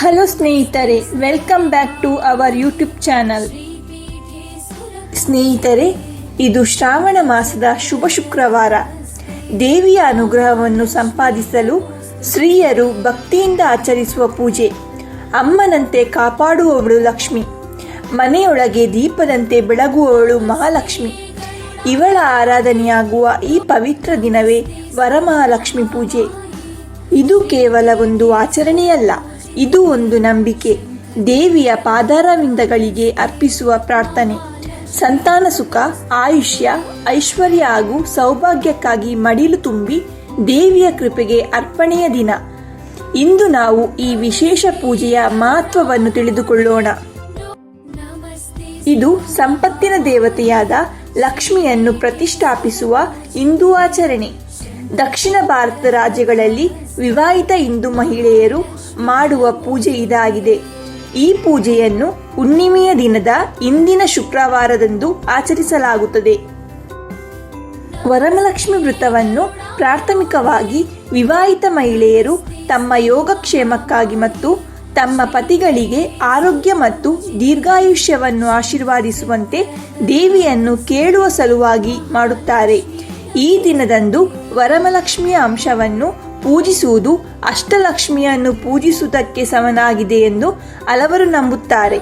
Hello ಸ್ನೇಹಿತರೆ welcome back to our YouTube channel ಸ್ನೇಹಿತರೆ, ಇದು ಶ್ರಾವಣ ಮಾಸದ ಶುಭ ಶುಕ್ರವಾರ. ದೇವಿಯ ಅನುಗ್ರಹವನ್ನು ಸಂಪಾದಿಸಲು ಸ್ತ್ರೀಯರು ಭಕ್ತಿಯಿಂದ ಆಚರಿಸುವ ಪೂಜೆ, ಅಮ್ಮನಂತೆ ಕಾಪಾಡುವವಳು ಲಕ್ಷ್ಮಿ, ಮನೆಯೊಳಗೆ ದೀಪದಂತೆ ಬೆಳಗುವವಳು ಮಹಾಲಕ್ಷ್ಮಿ. ಇವಳ ಆರಾಧನೆಯಾಗುವ ಈ ಪವಿತ್ರ ದಿನವೇ ವರಮಹಾಲಕ್ಷ್ಮಿ ಪೂಜೆ. ಇದು ಕೇವಲ ಒಂದು ಆಚರಣೆಯಲ್ಲ ಇದು ಒಂದು ನಂಬಿಕೆ. ದೇವಿಯ ಪಾದಾರವಿಂದಗಳಿಗೆ ಅರ್ಪಿಸುವ ಪ್ರಾರ್ಥನೆ. ಸಂತಾನ ಸುಖ, ಆಯುಷ್ಯ, ಐಶ್ವರ್ಯ ಹಾಗೂ ಸೌಭಾಗ್ಯಕ್ಕಾಗಿ ಮಡಿಲು ತುಂಬಿ ದೇವಿಯ ಕೃಪೆಗೆ ಅರ್ಪಣೆಯ ದಿನ. ಇಂದು ನಾವು ಈ ವಿಶೇಷ ಪೂಜೆಯ ಮಹತ್ವವನ್ನು ತಿಳಿದುಕೊಳ್ಳೋಣ. ಇದು ಸಂಪತ್ತಿನ ದೇವತೆಯಾದ ಲಕ್ಷ್ಮಿಯನ್ನು ಪ್ರತಿಷ್ಠಾಪಿಸುವ ಹಿಂದೂ ಆಚರಣೆ. ದಕ್ಷಿಣ ಭಾರತ ರಾಜ್ಯಗಳಲ್ಲಿ ವಿವಾಹಿತ ಹಿಂದೂ ಮಹಿಳೆಯರು ಮಾಡುವ ಪೂಜೆ ಇದಾಗಿದೆ. ಈ ಪೂಜೆಯನ್ನು ಹುಣ್ಣಿಮೆಯ ದಿನದ ಇಂದಿನ ಶುಕ್ರವಾರದಂದು ಆಚರಿಸಲಾಗುತ್ತದೆ. ವರಮಲಕ್ಷ್ಮಿ ವೃತವನ್ನು ಪ್ರಾಥಮಿಕವಾಗಿ ವಿವಾಹಿತ ಮಹಿಳೆಯರು ತಮ್ಮ ಯೋಗಕ್ಷೇಮಕ್ಕಾಗಿ ಮತ್ತು ತಮ್ಮ ಪತಿಗಳಿಗೆ ಆರೋಗ್ಯ ಮತ್ತು ದೀರ್ಘಾಯುಷ್ಯವನ್ನು ಆಶೀರ್ವಾದಿಸುವಂತೆ ದೇವಿಯನ್ನು ಕೇಳುವ ಸಲುವಾಗಿ ಮಾಡುತ್ತಾರೆ. ಈ ದಿನದಂದು ವರಮಲಕ್ಷ್ಮಿಯ ಅಂಶವನ್ನು ಪೂಜಿಸುವುದು ಅಷ್ಟಲಕ್ಷ್ಮಿಯನ್ನು ಪೂಜಿಸುವುದಕ್ಕೆ ಸಮನಾಗಿದೆ ಎಂದು ಹಲವರು ನಂಬುತ್ತಾರೆ.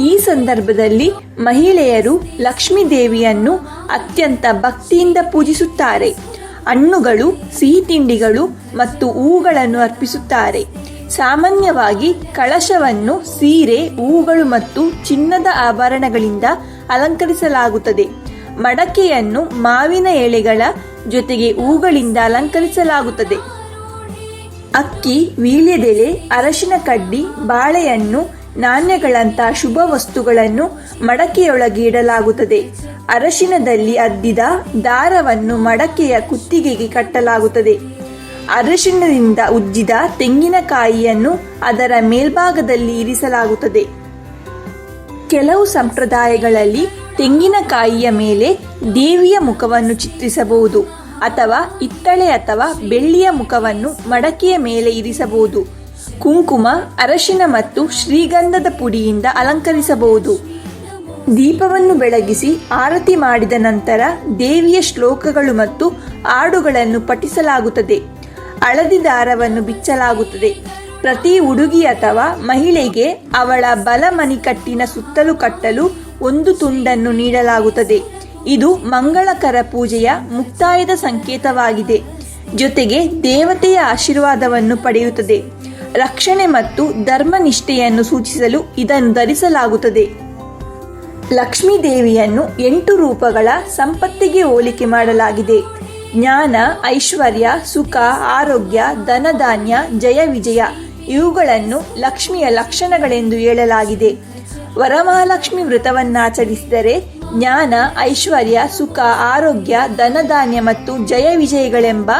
ಈ ಸಂದರ್ಭದಲ್ಲಿ ಮಹಿಳೆಯರು ಲಕ್ಷ್ಮೀ ದೇವಿಯನ್ನು ಅತ್ಯಂತ ಭಕ್ತಿಯಿಂದ ಪೂಜಿಸುತ್ತಾರೆ. ಹಣ್ಣುಗಳು ಸಿಹಿ ತಿಂಡಿಗಳು ಮತ್ತು ಹೂಗಳನ್ನು ಅರ್ಪಿಸುತ್ತಾರೆ. ಸಾಮಾನ್ಯವಾಗಿ ಕಳಶವನ್ನು ಸೀರೆ, ಹೂಗಳು ಮತ್ತು ಚಿನ್ನದ ಆಭರಣಗಳಿಂದ ಅಲಂಕರಿಸಲಾಗುತ್ತದೆ. ಮಡಕೆಯನ್ನು ಮಾವಿನ ಎಳೆಗಳ ಜೊತೆಗೆ ಹೂಗಳಿಂದ ಅಲಂಕರಿಸಲಾಗುತ್ತದೆ. ಅಕ್ಕಿ, ವೀಳ್ಯದೆಲೆ, ಅರಶಿನ ಕಡ್ಡಿ, ಬಾಳೆಹಣ್ಣು, ನಾಣ್ಯಗಳಂತಹ ಶುಭ ವಸ್ತುಗಳನ್ನು ಮಡಕೆಯೊಳಗೆ ಇಡಲಾಗುತ್ತದೆ. ಅರಶಿನದಲ್ಲಿ ಅದ್ದಿದ ದಾರವನ್ನು ಮಡಕೆಯ ಕುತ್ತಿಗೆಗೆ ಕಟ್ಟಲಾಗುತ್ತದೆ. ಅರಶಿನದಿಂದ ಉಜ್ಜಿದ ತೆಂಗಿನಕಾಯಿಯನ್ನು ಅದರ ಮೇಲ್ಭಾಗದಲ್ಲಿ ಇರಿಸಲಾಗುತ್ತದೆ. ಕೆಲವು ಸಂಪ್ರದಾಯಗಳಲ್ಲಿ ತೆಂಗಿನಕಾಯಿಯ ಮೇಲೆ ದೇವಿಯ ಮುಖವನ್ನು ಚಿತ್ರಿಸಬಹುದು ಅಥವಾ ಹಿತ್ತಳೆ ಅಥವಾ ಬೆಳ್ಳಿಯ ಮುಖವನ್ನು ಮಡಕೆಯ ಮೇಲೆ ಇರಿಸಬಹುದು. ಕುಂಕುಮ, ಅರಶಿನ ಮತ್ತು ಶ್ರೀಗಂಧದ ಪುಡಿಯಿಂದ ಅಲಂಕರಿಸಬಹುದು. ದೀಪವನ್ನು ಬೆಳಗಿಸಿ ಆರತಿ ಮಾಡಿದ ನಂತರ ದೇವಿಯ ಶ್ಲೋಕಗಳು ಮತ್ತು ಹಾಡುಗಳನ್ನು ಪಠಿಸಲಾಗುತ್ತದೆ. ಹಳದಿ ದಾರವನ್ನು ಬಿಚ್ಚಲಾಗುತ್ತದೆ. ಪ್ರತಿ ಹುಡುಗಿ ಅಥವಾ ಮಹಿಳೆಗೆ ಅವಳ ಬಲ ಮಣಿಕಟ್ಟಿನ ಸುತ್ತಲೂ ಕಟ್ಟಲು ಒಂದು ತುಂಡನ್ನು ನೀಡಲಾಗುತ್ತದೆ. ಇದು ಮಂಗಳಕರ ಪೂಜೆಯ ಮುಕ್ತಾಯದ ಸಂಕೇತವಾಗಿದೆ. ಜೊತೆಗೆ ದೇವತೆಯ ಆಶೀರ್ವಾದವನ್ನು ಪಡೆಯುತ್ತದೆ. ರಕ್ಷಣೆ ಮತ್ತು ಧರ್ಮನಿಷ್ಠೆಯನ್ನು ಸೂಚಿಸಲು ಇದನ್ನು ಧರಿಸಲಾಗುತ್ತದೆ. ಲಕ್ಷ್ಮೀ ದೇವಿಯನ್ನು ಎಂಟು ರೂಪಗಳ ಸಂಪತ್ತಿಗೆ ಹೋಲಿಕೆ ಮಾಡಲಾಗಿದೆ. ಜ್ಞಾನ, ಐಶ್ವರ್ಯ, ಸುಖ, ಆರೋಗ್ಯ, ಧನಧಾನ್ಯ, ಜಯ ವಿಜಯ ಇವುಗಳನ್ನು ಲಕ್ಷ್ಮಿಯ ಲಕ್ಷಣಗಳೆಂದು ಹೇಳಲಾಗಿದೆ. ವರಮಹಾಲಕ್ಷ್ಮಿ ವ್ರತವನ್ನಾಚರಿಸಿದರೆ ಜ್ಞಾನ, ಐಶ್ವರ್ಯ, ಸುಖ, ಆರೋಗ್ಯ, ಧನಧಾನ್ಯ ಮತ್ತು ಜಯ ವಿಜಯಗಳೆಂಬ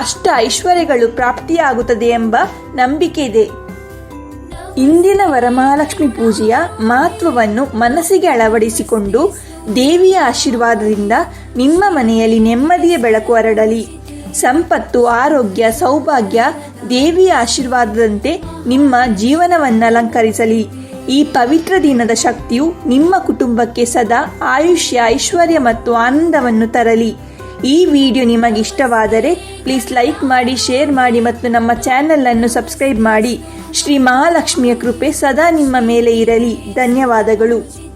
ಅಷ್ಟ ಐಶ್ವರ್ಯಗಳು ಪ್ರಾಪ್ತಿಯಾಗುತ್ತದೆ ಎಂಬ ನಂಬಿಕೆ ಇದೆ. ಇಂದಿನ ವರಮಹಾಲಕ್ಷ್ಮಿ ಪೂಜೆಯ ಮಹತ್ವವನ್ನು ಮನಸ್ಸಿಗೆ ಅಳವಡಿಸಿಕೊಂಡು ದೇವಿಯ ಆಶೀರ್ವಾದದಿಂದ ನಿಮ್ಮ ಮನೆಯಲ್ಲಿ ನೆಮ್ಮದಿಯ ಬೆಳಕು ಹರಡಲಿ. ಸಂಪತ್ತು, ಆರೋಗ್ಯ, ಸೌಭಾಗ್ಯ ದೇವಿಯ ಆಶೀರ್ವಾದದಂತೆ ನಿಮ್ಮ ಜೀವನವನ್ನು ಅಲಂಕರಿಸಲಿ. ಈ ಪವಿತ್ರ ದಿನದ ಶಕ್ತಿಯು ನಿಮ್ಮ ಕುಟುಂಬಕ್ಕೆ ಸದಾ ಆಯುಷ್ಯ, ಐಶ್ವರ್ಯ ಮತ್ತು ಆನಂದವನ್ನು ತರಲಿ. ಈ ವಿಡಿಯೋ ನಿಮಗೆ ಇಷ್ಟವಾದರೆ ಪ್ಲೀಸ್ ಲೈಕ್ ಮಾಡಿ, ಶೇರ್ ಮಾಡಿ ಮತ್ತು ನಮ್ಮ ಚಾನಲನ್ನು ಸಬ್ಸ್ಕ್ರೈಬ್ ಮಾಡಿ. ಶ್ರೀ ಮಹಾಲಕ್ಷ್ಮಿಯ ಕೃಪೆ ಸದಾ ನಿಮ್ಮ ಮೇಲೆ ಇರಲಿ. ಧನ್ಯವಾದಗಳು.